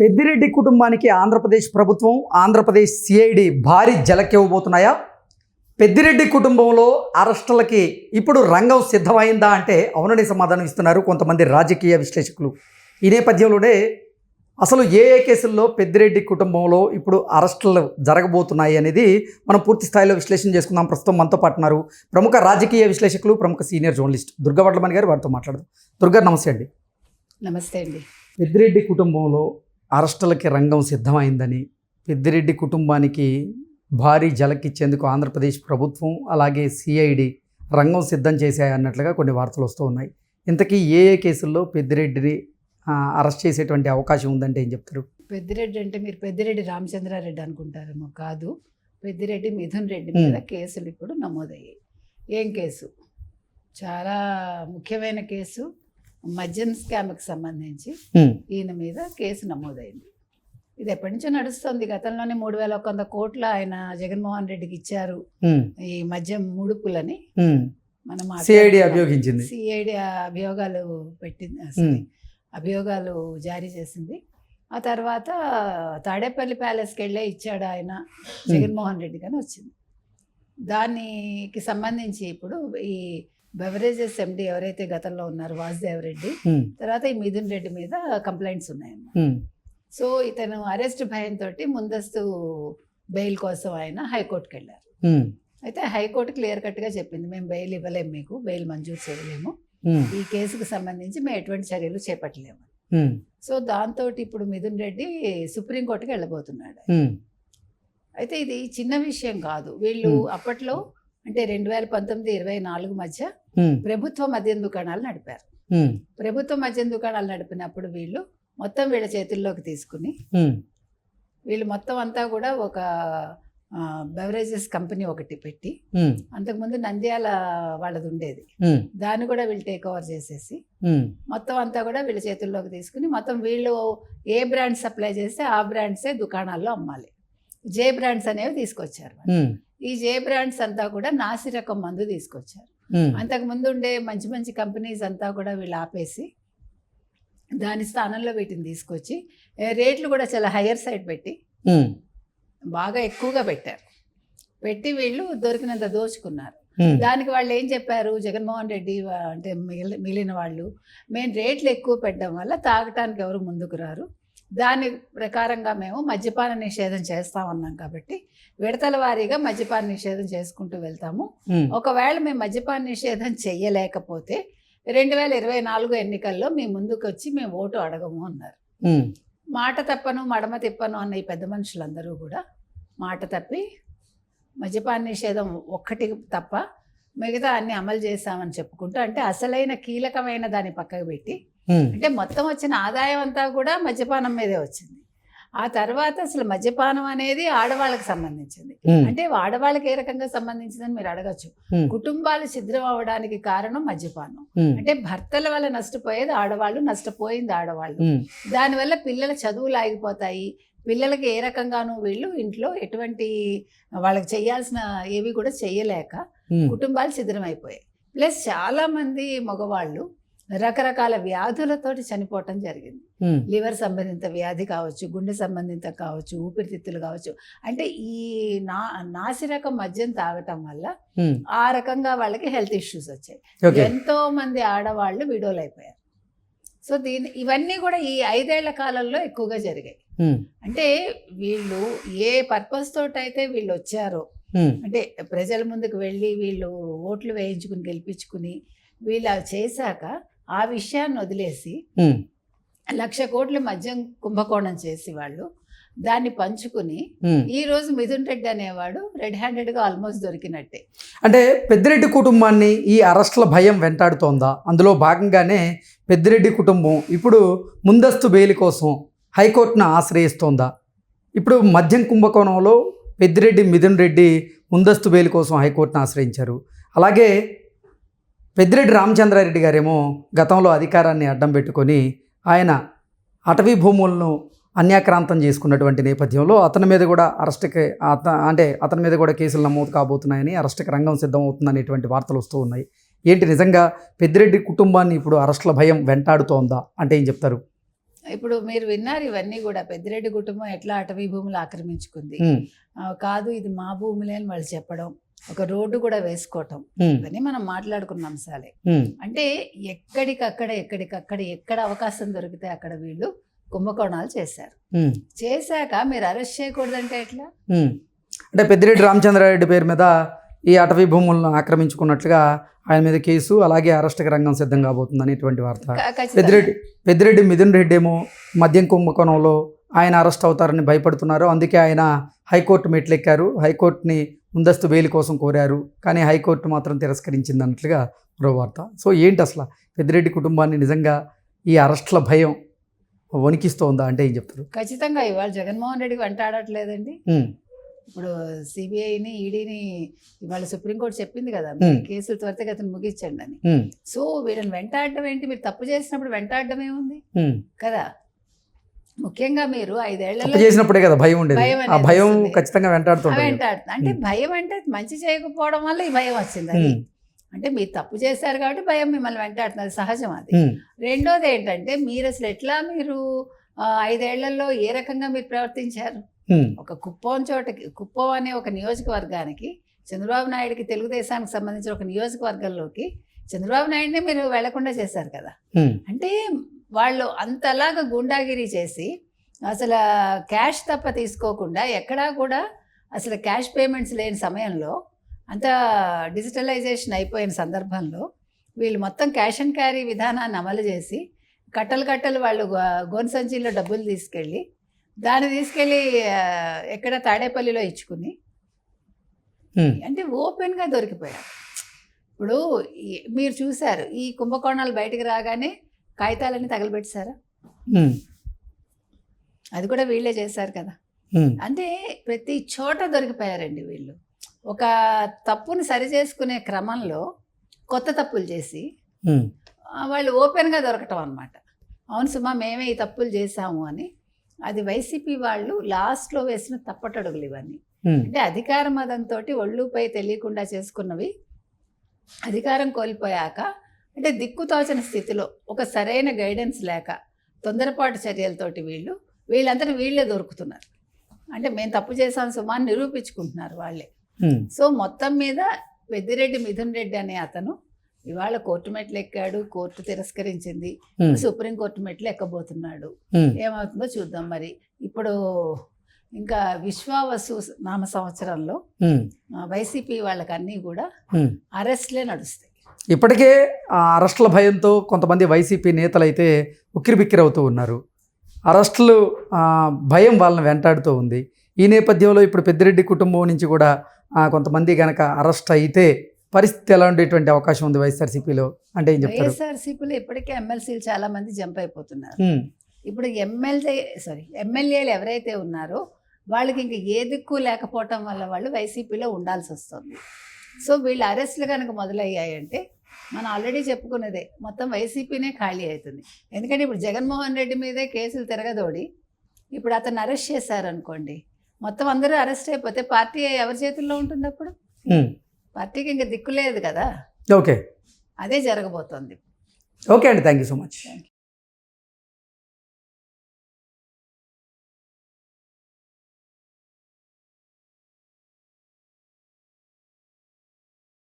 పెద్దిరెడ్డి కుటుంబానికి ఆంధ్రప్రదేశ్ ప్రభుత్వం ఆంధ్రప్రదేశ్ సిఐడి భారీ జలకివ్వబోతున్నాయా పెద్దిరెడ్డి కుటుంబంలో అరెస్టులకి ఇప్పుడు రంగం సిద్ధమైందా అంటే అవునని సమాధానం ఇస్తున్నారు కొంతమంది రాజకీయ విశ్లేషకులు. ఈ నేపథ్యంలోనే అసలు ఏ ఏ కేసుల్లో పెద్దిరెడ్డి కుటుంబంలో ఇప్పుడు అరెస్టులు జరగబోతున్నాయి అనేది మనం పూర్తి స్థాయిలో విశ్లేషణ చేసుకుందాం. ప్రస్తుతం మనతో పాటు ఉన్నారు ప్రముఖ రాజకీయ విశ్లేషకులు ప్రముఖ సీనియర్ జర్నలిస్ట్ దుర్గా వడ్లమణి గారు. వారితో మాట్లాడదాం. దుర్గా నమస్తే అండి. నమస్తే అండి. పెద్దిరెడ్డి కుటుంబంలో అరెస్టులకి రంగం సిద్ధమైందని పెద్దిరెడ్డి కుటుంబానికి భారీ జలకిచ్చేందుకు ఆంధ్రప్రదేశ్ ప్రభుత్వం అలాగే సిఐడి రంగం సిద్ధం చేశాయి అన్నట్లుగా కొన్ని వార్తలు వస్తూ ఉన్నాయి. ఇంతకీ ఏ ఏ కేసుల్లో పెద్దిరెడ్డిని అరెస్ట్ చేసేటువంటి అవకాశం ఉందంటే ఏం చెప్తారు? పెద్దిరెడ్డి అంటే మీరు పెద్దిరెడ్డి రామచంద్రారెడ్డి అనుకుంటారేమో కాదు. పెద్దిరెడ్డి మిథున్ రెడ్డి మీద కేసులు ఇప్పుడు నమోదయ్యాయి. ఏం కేసు? చాలా ముఖ్యమైన కేసు. మద్యం స్కామ్కి సంబంధించి ఈయన మీద కేసు నమోదైంది. ఇది ఎప్పటి నుంచో నడుస్తుంది. గతంలోనే మూడు వేల ఒక వంద కోట్లు ఆయన జగన్మోహన్ రెడ్డికి ఇచ్చారు ఈ మద్యం ముడుపులని. మనం సిఐడి అభియోగించింది. సిఐడి అభియోగాలు పెట్టింది అభియోగాలు జారీ చేసింది. ఆ తర్వాత తాడేపల్లి ప్యాలెస్కి వెళ్ళే ఇచ్చాడు ఆయన జగన్మోహన్ రెడ్డి కానీ వచ్చింది. దానికి సంబంధించి ఇప్పుడు ఈ బెవరేజెస్ ఎండి ఎవరైతే గతంలో ఉన్నారు వాసుదేవ్ రెడ్డి తర్వాత ఈ మిథున్ రెడ్డి మీద కంప్లైంట్స్ ఉన్నాయన్నమాట. సో ఇతను అరెస్ట్ భయంతో ముందస్తు బెయిల్ కోసం ఆయన హైకోర్టుకి వెళ్ళారు అయితే హైకోర్టు క్లియర్ కట్గా చెప్పింది మేము బెయిల్ ఇవ్వలేము మీకు బెయిల్ మంజూరు చేయలేము. ఈ కేసుకు సంబంధించి మేము ఎటువంటి చర్యలు చేపట్టలేము. సో దాంతో ఇప్పుడు మిథున్ రెడ్డి సుప్రీంకోర్టుకి వెళ్ళబోతున్నాడు అయితే ఇది చిన్న విషయం కాదు. వీళ్ళు. అప్పట్లో అంటే రెండు వేల పంతొమ్మిది ఇరవై నాలుగు మధ్య ప్రభుత్వ మద్యం దుకాణాలు నడిపారు. ప్రభుత్వ మద్యం దుకాణాలు నడిపినప్పుడు వీళ్ళు మొత్తం వీళ్ళ చేతుల్లోకి తీసుకుని వీళ్ళు మొత్తం అంతా కూడా ఒక బెవరేజెస్ కంపెనీ ఒకటి పెట్టి అంతకుముందు నంద్యాల వాళ్ళది ఉండేది. దాన్ని కూడా వీళ్ళు టేక్ ఓవర్ చేసేసి మొత్తం అంతా కూడా వీళ్ళ చేతుల్లోకి తీసుకుని మొత్తం వీళ్ళు ఏ బ్రాండ్ సప్లై చేస్తే ఆ బ్రాండ్సే దుకాణాల్లో అమ్మాలి. జే బ్రాండ్స్ అనేవి తీసుకొచ్చారు ఈ జే బ్రాండ్స్ అంతా కూడా నాసి రకం మందు తీసుకొచ్చారు. ఉమ్, అంతకుముందు ఉండే మంచి మంచి కంపెనీస్ అంతా కూడా వీళ్ళు ఆపేసి దాని స్థానంలో వీటిని తీసుకొచ్చి రేట్లు కూడా చాలా హయ్యర్ సైడ్ పెట్టి బాగా ఎక్కువగా పెట్టారు. పెట్టి వీళ్ళు దొరికినంత దోచుకున్నారు. దానికి వాళ్ళు ఏం చెప్పారు? జగన్మోహన్ రెడ్డి అంటే మిగిలి మిగిలిన వాళ్ళు మేము రేట్లు ఎక్కువ పెట్టడం వల్ల తాగటానికి ఎవరు ముందుకు రారు. దాని ప్రకారంగా మేము మద్యపాన నిషేధం చేస్తామన్నాం కాబట్టి విడతల వారీగా మద్యపాన నిషేధం చేసుకుంటూ వెళ్తాము. ఒకవేళ మేము మద్యపాన నిషేధం చెయ్యలేకపోతే రెండు వేల ఇరవై నాలుగు ఎన్నికల్లో మీ ముందుకు వచ్చి మేము ఓటు అడగము అన్నారు. మాట తప్పను మడమ తిప్పను అన్న ఈ పెద్ద మనుషులందరూ కూడా మాట తప్పి మద్యపాన నిషేధం ఒక్కటి తప్ప మిగతా అన్ని అమలు చేశామని చెప్పుకుంటూ అంటే అసలైన కీలకమైన దాన్ని పక్కకు పెట్టి అంటే మొత్తం వచ్చిన ఆదాయం అంతా కూడా మద్యపానం మీదే వచ్చింది. ఆ తర్వాత అసలు మద్యపానం అనేది ఆడవాళ్ళకి సంబంధించింది. అంటే ఆడవాళ్ళకి ఏ రకంగా సంబంధించిందని మీరు అడగచ్చు. కుటుంబాలు ఛిద్రం అవ్వడానికి కారణం మద్యపానం. అంటే భర్తల వల్ల నష్టపోయేది ఆడవాళ్ళు నష్టపోయింది ఆడవాళ్ళు. దానివల్ల పిల్లల చదువులు ఆగిపోతాయి. పిల్లలకి ఏ రకంగానూ వీళ్ళు ఇంట్లో ఎటువంటి వాళ్ళకి చేయాల్సిన ఏవి కూడా చెయ్యలేక ఉమ్, కుటుంబాలు ఛిద్రమైపోయాయి ప్లస్ చాలా మంది మగవాళ్ళు రకరకాల వ్యాధులతోటి చనిపోవటం జరిగింది. లివర్ సంబంధిత వ్యాధి కావచ్చు గుండె సంబంధిత కావచ్చు ఊపిరితిత్తులు కావచ్చు. అంటే ఈ నా నాసిరకం మద్యం తాగటం వల్ల ఆ రకంగా వాళ్ళకి హెల్త్ ఇష్యూస్ వచ్చాయి. ఎంతో మంది ఆడవాళ్ళు విడోలు అయిపోయారు సో దీని ఇవన్నీ కూడా ఈ ఐదేళ్ళ కాలంలో ఎక్కువగా జరిగాయి. అంటే వీళ్ళు ఏ పర్పస్ తోటి అయితే వీళ్ళు వచ్చారో అంటే ప్రజల ముందుకు వెళ్ళి వీళ్ళు ఓట్లు వేయించుకుని గెలిపించుకుని వీళ్ళు చేశాక ఆ విషయాన్ని వదిలేసి లక్ష కోట్ల మద్యం కుంభకోణం చేసి వాళ్ళు దాన్ని పంచుకుని. ఈ రోజు మిథున్ రెడ్డి అనేవాడు రెడ్ హ్యాండెడ్గా ఆల్మోస్ట్ దొరికినట్టే. అంటే పెద్దిరెడ్డి కుటుంబాన్ని ఈ అరెస్టుల భయం వెంటాడుతోందా? అందులో భాగంగానే పెద్దిరెడ్డి కుటుంబం ఇప్పుడు ముందస్తు బెయిల్ కోసం హైకోర్టును ఆశ్రయిస్తోందా? ఇప్పుడు మద్యం కుంభకోణంలో పెద్దిరెడ్డి మిథున్ రెడ్డి ముందస్తు బెయిల్ కోసం హైకోర్టును ఆశ్రయించారు. అలాగే పెద్దిరెడ్డి రామచంద్రారెడ్డి గారేమో గతంలో అధికారాన్ని అడ్డం పెట్టుకొని ఆయన అటవీ భూములను అన్యాక్రాంతం చేసుకున్నటువంటి నేపథ్యంలో అతని మీద కూడా అరెస్ట్కి అత అంటే అతని మీద కూడా కేసులు నమోదు కాబోతున్నాయని అరెస్ట్కి రంగం సిద్ధం అవుతుందనేటువంటి వార్తలు వస్తూ ఉన్నాయి. ఏంటి నిజంగా పెద్దిరెడ్డి కుటుంబాన్ని ఇప్పుడు అరెస్టుల భయం వెంటాడుతోందా? అంటే ఏం చెప్తారు? ఇప్పుడు మీరు విన్నారు ఇవన్నీ కూడా పెద్దిరెడ్డి కుటుంబం ఎట్లా అటవీ భూములు ఆక్రమించుకుంది? కాదు ఇది మా భూములే అని వాళ్ళు చెప్పడం. ఒక రోడ్డు కూడా వేసుకోవటం ఇవన్నీ మనం మాట్లాడుకున్న అంశాలే అంటే ఎక్కడికక్కడ ఎక్కడికక్కడ ఎక్కడ అవకాశం దొరికితే అక్కడ వీళ్ళు కుంభకోణాలు చేశారు. చేశాక మీరు అరెస్ట్ చేయకూడదంటే ఎట్లా. అంటే పెద్దిరెడ్డి రామచంద్రారెడ్డి పేరు మీద ఈ అటవీ భూములను ఆక్రమించుకున్నట్లుగా ఆయన మీద కేసు అలాగే అరెస్ట్కి రంగం సిద్ధం కాబోతుంది అనేటువంటి వార్త. పెద్దిరెడ్డి పెద్దిరెడ్డి మిథున్ రెడ్డి ఏమో మద్యం కుంభకోణంలో ఆయన అరెస్ట్ అవుతారని భయపడుతున్నారు. అందుకే ఆయన హైకోర్టు మెట్లెక్కారు. హైకోర్టుని ముందస్తు బెయిల్ కోసం కోరారు. కానీ హైకోర్టు మాత్రం తిరస్కరించింది అన్నట్లుగా మరో వార్త సో ఏంటి అసలు? పెద్దిరెడ్డి కుటుంబాన్ని నిజంగా ఈ అరెస్ట్ల భయం వణికిస్తోందా అంటే ఏం చెప్తారు? ఖచ్చితంగా ఇవాళ జగన్మోహన్ రెడ్డి వెంటాడట్లేదండి ఉమ్, ఇప్పుడు సిబిఐని ఈడీని ఇవాళ సుప్రీంకోర్టు చెప్పింది కదా కేసులు త్వరితగతిని ముగించండి అని. సో వీళ్ళని వెంటాడడం ఏంటి? మీరు తప్పు చేసినప్పుడు వెంటాడడం ఏముంది. కదా? ముఖ్యంగా మీరు ఐదేళ్ళలో చేసినప్పుడే కదా భయం ఉండేది. ఆ భయం. ఖచ్చితంగా వెంటాడుతుంటుంది వెంటాడుతుంది అంటే. భయం అంటే మంచి చేయకపోవడం వల్ల ఈ భయం వచ్చింది అది. అంటే మీరు తప్పు చేశారు కాబట్టి భయం మిమ్మల్ని వెంటాడుతుంది. సహజం అది. రెండోది ఏంటంటే మీరు అసలు ఎట్లా మీరు ఐదేళ్ళలో ఏ రకంగా మీరు ప్రవర్తించారు? ఒక కుప్పం చోటకి కుప్పం అనే ఒక నియోజకవర్గానికి చంద్రబాబు నాయుడుకి తెలుగుదేశానికి సంబంధించిన ఒక నియోజకవర్గంలోకి చంద్రబాబు నాయుడిని మీరు వెళ్ళకుండా చేశారు కదా. అంటే వాళ్ళు అంతలాగా గుండాగిరి చేసి అసలు క్యాష్ తప్ప తీసుకోకుండా ఎక్కడా కూడా అసలు క్యాష్ పేమెంట్స్ లేని సమయంలో అంత డిజిటలైజేషన్ అయిపోయిన సందర్భంలో వీళ్ళు మొత్తం క్యాష్ అండ్ క్యారీ విధానాన్ని అమలు చేసి కట్టలు కట్టలు వాళ్ళు గోను సంచిలో డబ్బులు తీసుకెళ్ళి దాన్ని తీసుకెళ్ళి ఎక్కడ తాడేపల్లిలో ఇచ్చుకుని అంటే ఓపెన్గా దొరికిపోయారు. ఇప్పుడు మీరు చూశారు ఈ కుంభకోణాలు బయటికి రాగానే కాగితాలన్నీ తగలబెట్టారా అది కూడా వీళ్ళే చేశారు కదా. అంటే ప్రతి చోట దొరికిపోయారండి వీళ్ళు. ఒక తప్పుని సరి చేసుకునే క్రమంలో కొత్త తప్పులు చేసి వాళ్ళు ఓపెన్గా దొరకటం అనమాట అవును సుమా మేమే ఈ తప్పులు చేశాము అని. అది వైసీపీ వాళ్ళు లాస్ట్లో వేసిన తప్పటడుగులు ఇవన్నీ. అంటే అధికార మదంతో ఒళ్ళుపై తెలియకుండా చేసుకున్నవి అధికారం కోల్పోయాక అంటే దిక్కుతోచని స్థితిలో ఒక సరైన గైడెన్స్ లేక తొందరపాటు చర్యలతోటి వీళ్ళు వీళ్ళందరూ వీళ్ళే దొరుకుతున్నారు. అంటే మేము తప్పు చేసాం సుమా నిరూపించుకుంటున్నారు వాళ్ళే. సో మొత్తం మీద పెద్దిరెడ్డి మిథున్ రెడ్డి అనే అతను ఇవాళ కోర్టు మెట్లు ఎక్కాడు కోర్టు తిరస్కరించింది. సుప్రీం కోర్టు మెట్లు ఎక్కబోతున్నాడు. ఏమవుతుందో చూద్దాం మరి. ఇప్పుడు ఇంకా విశ్వావసు నామ సంవత్సరంలో వైసీపీ వాళ్ళకి అన్నీ కూడా. అరెస్ట్లే నడుస్తాయి. ఇప్పటికే ఆ అరెస్టుల భయంతో కొంతమంది వైసీపీ నేతలు అయితే ఉక్కిరిబిక్కిరవుతూ ఉన్నారు. అరెస్టులు భయం వాళ్ళని వెంటాడుతూ ఉంది. ఈ నేపథ్యంలో ఇప్పుడు పెద్దిరెడ్డి కుటుంబం నుంచి కూడా కొంతమంది కనుక అరెస్ట్ అయితే పరిస్థితి ఎలా ఉండేటువంటి అవకాశం ఉంది వైఎస్ఆర్సీపీలో? అంటే ఏం చెప్తారు? వైఎస్ఆర్సీపీలో ఇప్పటికే ఎమ్మెల్సీలు చాలా మంది జంప్ అయిపోతున్నారు. ఇప్పుడు ఎమ్మెల్యే సారీ ఎమ్మెల్యేలు ఎవరైతే ఉన్నారో వాళ్ళకి ఇంక ఏ దిక్కు లేకపోవటం వల్ల వాళ్ళు వైసీపీలో ఉండాల్సి వస్తుంది. సో వీళ్ళ అరెస్టులు కనుక మొదలయ్యాయంటే మనం ఆల్రెడీ చెప్పుకున్నదే మొత్తం వైసీపీనే ఖాళీ అవుతుంది. ఎందుకంటే ఇప్పుడు జగన్మోహన్ రెడ్డి మీదే కేసులు తిరగదోడి ఇప్పుడు అతను అరెస్ట్ చేశారనుకోండి మొత్తం అందరూ అరెస్ట్ అయిపోతే పార్టీ ఎవరి చేతుల్లో ఉంటుంది అప్పుడు. పార్టీకి ఇంకా దిక్కు లేదు కదా. ఓకే. అదే జరగబోతోంది. ఓకే అండి థ్యాంక్ యూ సో మచ్.